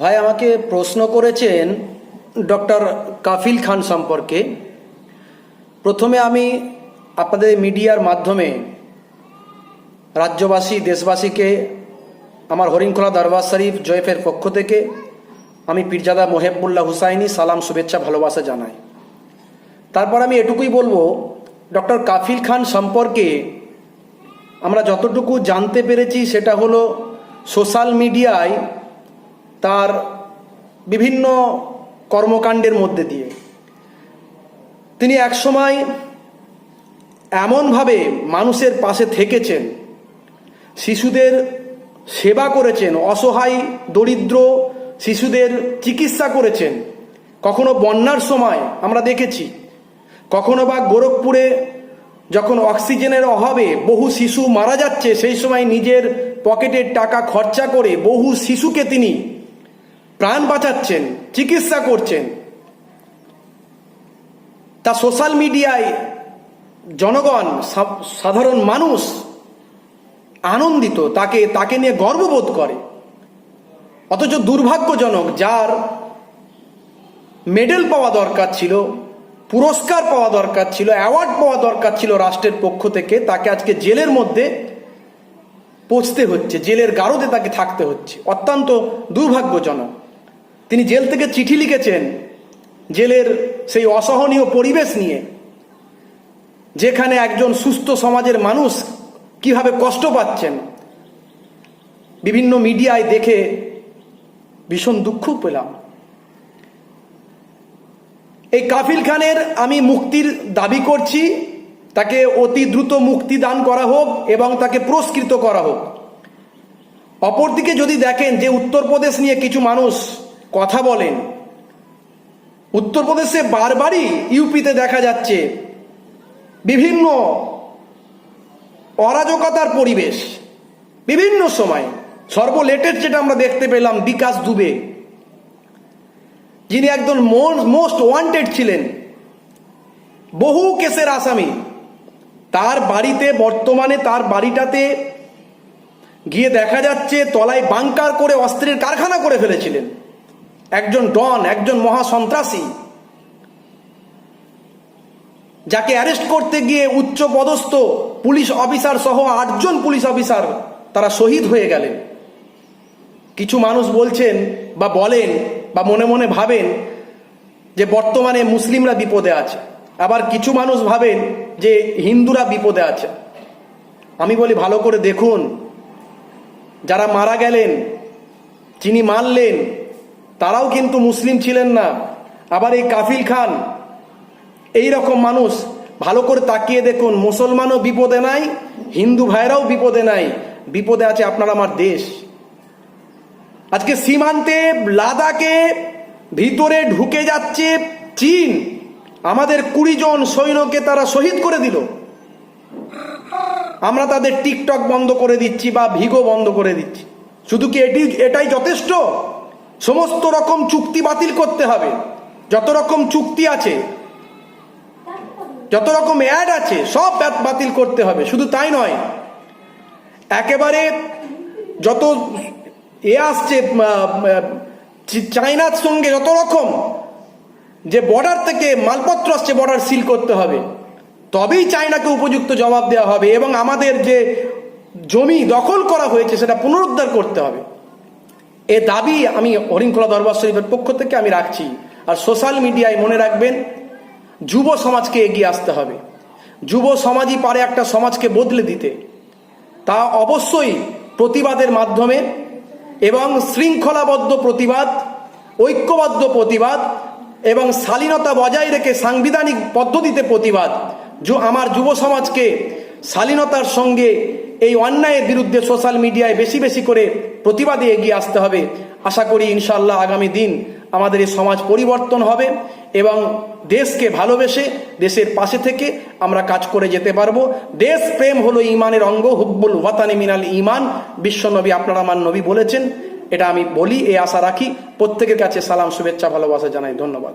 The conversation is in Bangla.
ভাই আমাকে প্রশ্ন করেছেন ডক্টর কাফিল খান সম্পর্কে। প্রথমে আমি আপনাদের মিডিয়ার মাধ্যমে রাজ্যবাসী, দেশবাসীকে, আমার হরিণখোলা দরবার শরীফ জয়েফের পক্ষ থেকে আমি পীরজাদা মোহেবুল্লাহ হুসাইনি সালাম, শুভেচ্ছা, ভালোবাসা জানাই। তারপর আমি এটুকুই বলব, ডক্টর কাফিল খান সম্পর্কে আমরা যতটুকু জানতে পেরেছি সেটা হলো সোশ্যাল মিডিয়ায় তার বিভিন্ন কর্মকাণ্ডের মধ্যে দিয়ে। তিনি একসময় এমনভাবে মানুষের পাশে থেকেছেন, শিশুদের সেবা করেছেন, অসহায়, দরিদ্র শিশুদের চিকিৎসা করেছেন। কখনো বন্যার সময় আমরা দেখেছি, কখনো বা গোরখপুরে যখন অক্সিজেনের অভাবে বহু শিশু মারা যাচ্ছে, সেই সময় নিজের পকেটের টাকা খরচা করে বহু শিশুকে তিনি প্রাণ বাঁচাচ্ছেন, চিকিৎসা করছেন। তা সোশ্যাল মিডিয়ায় জনগণ সাধারণ মানুষ আনন্দিত, তাকে তাকে নিয়ে গর্ববোধ করে। অথচ দুর্ভাগ্যজনক, যার মেডেল পাওয়া দরকার ছিল, পুরস্কার পাওয়া দরকার ছিল, অ্যাওয়ার্ড পাওয়া দরকার ছিল রাষ্ট্রের পক্ষ থেকে, তাকে আজকে জেলের মধ্যে পৌঁছতে হচ্ছে, জেলের গারদে তাকে থাকতে হচ্ছে। অত্যন্ত দুর্ভাগ্যজনক। তিনি জেল থেকে চিঠি লিখেছেন জেলের সেই অসহনীয় পরিবেশ নিয়ে, যেখানে একজন সুস্থ সমাজের মানুষ কীভাবে কষ্ট পাচ্ছেন। বিভিন্ন মিডিয়ায় দেখে ভীষণ দুঃখ পেলাম। এই কাফিল খানের আমি মুক্তির দাবি করছি, তাকে অতি দ্রুত মুক্তি দান করা হোক এবং তাকে পুরস্কৃত করা হোক। অপরদিকে যদি দেখেন যে উত্তরপ্রদেশ নিয়ে কিছু মানুষ কথা বলেন। উত্তরপ্রদেশে বারবারই ইউপিতে দেখা যাচ্ছে বিভিন্ন অরাজকতার পরিবেশ। বিভিন্ন সময়, সর্বলেটেস্ট যেটা আমরা দেখতে পেলাম বিকাশ দুবে। যিনি একজন মোস্ট ওয়ান্টেড ছিলেন। বহু কেসের আসামি। তার বাড়িতে, বর্তমানে তার বাড়িটাতে গিয়ে দেখা যাচ্ছে, তলায় বাংকার করে অস্ত্রের কারখানা করে ফেলেছিলেন। একজন ডন, একজন মহাসন্ত্রাসী যাকে অ্যারেস্ট করতে গিয়ে উচ্চ পদস্থ পুলিশ অফিসার সহ আটজন পুলিশ অফিসার তারা শহীদ হয়ে গেলেন। কিছু মানুষ বলছেন বা বলেন বা মনে মনে ভাবেন যে বর্তমানে মুসলিমরা বিপদে আছে। আবার কিছু মানুষ ভাবেন যে হিন্দুরা বিপদে আছে। আমি বলি, ভালো করে দেখুন, যারা মারা গেলেন, যিনি মারলেন তারাও কিন্তু মুসলিম ছিলেন না। আবার এই কাফিল খান, এই রকম মানুষ, ভালো করে তাকিয়ে দেখুন, মুসলমানও বিপদে নাই, হিন্দু ভাইরাও বিপদে নাই। বিপদে আছে আপনার আমার দেশ। আজকে সীমান্তে লাদাখে ভিতরে ঢুকে যাচ্ছে চীন। আমাদের কুড়ি জন সৈন্যকে তারা শহীদ করে দিল। আমরা তাদের টিকটক বন্ধ করে দিচ্ছি বা ভিগো বন্ধ করে দিচ্ছি। শুধু কি এটি এটাই যথেষ্ট? সমস্ত রকম চুক্তি বাতিল করতে হবে। যত রকম চুক্তি আছে, যত রকম অ্যাড আছে, সব বাতিল করতে হবে। শুধু তাই নয়, একেবারে যত এ আসছে চায়নার সঙ্গে যত রকম যে বর্ডার থেকে মালপত্র আসছে বর্ডার সিল করতে হবে। তবেই চায়নাকে উপযুক্ত জবাব দেওয়া হবে এবং আমাদের যে জমি দখল করা হয়েছে, সেটা পুনরুদ্ধার করতে হবে। এ দাবি আমি হরিণখোলা দরবার শরীফের পক্ষ থেকে আমি রাখছি। আর সোশ্যাল মিডিয়ায় মনে রাখবেন, যুব সমাজকে এগিয়ে আসতে হবে। যুব সমাজই পারে একটা সমাজকে বদলে দিতে। তা অবশ্যই প্রতিবাদের মাধ্যমে এবং শৃঙ্খলাবদ্ধ প্রতিবাদ, ঐক্যবদ্ধ প্রতিবাদ এবং শালীনতা বজায় রেখে সাংবিধানিক পদ্ধতিতে প্রতিবাদ আমার যুব সমাজকে শালীনতার সঙ্গে এই অন্যায়ের বিরুদ্ধে সোশ্যাল মিডিয়ায় বেশি বেশি করে প্রতিবাদে এগিয়ে আসতে হবে। আশা করি ইনশাল্লাহ আগামী দিন আমাদের এই সমাজ পরিবর্তন হবে এবং দেশকে ভালোবেসে দেশের পাশে থেকে আমরা কাজ করে যেতে পারব। দেশ প্রেম হলো ইমানের অঙ্গ, হুব্বুল ওয়াতানি মিনাল ইমান বিশ্বনবী আপনারা আমার নবী বলেছেন, এটা আমি বলি, এই আশা রাখি। প্রত্যেকের কাছে সালাম, শুভেচ্ছা, ভালোবাসা জানাই, ধন্যবাদ।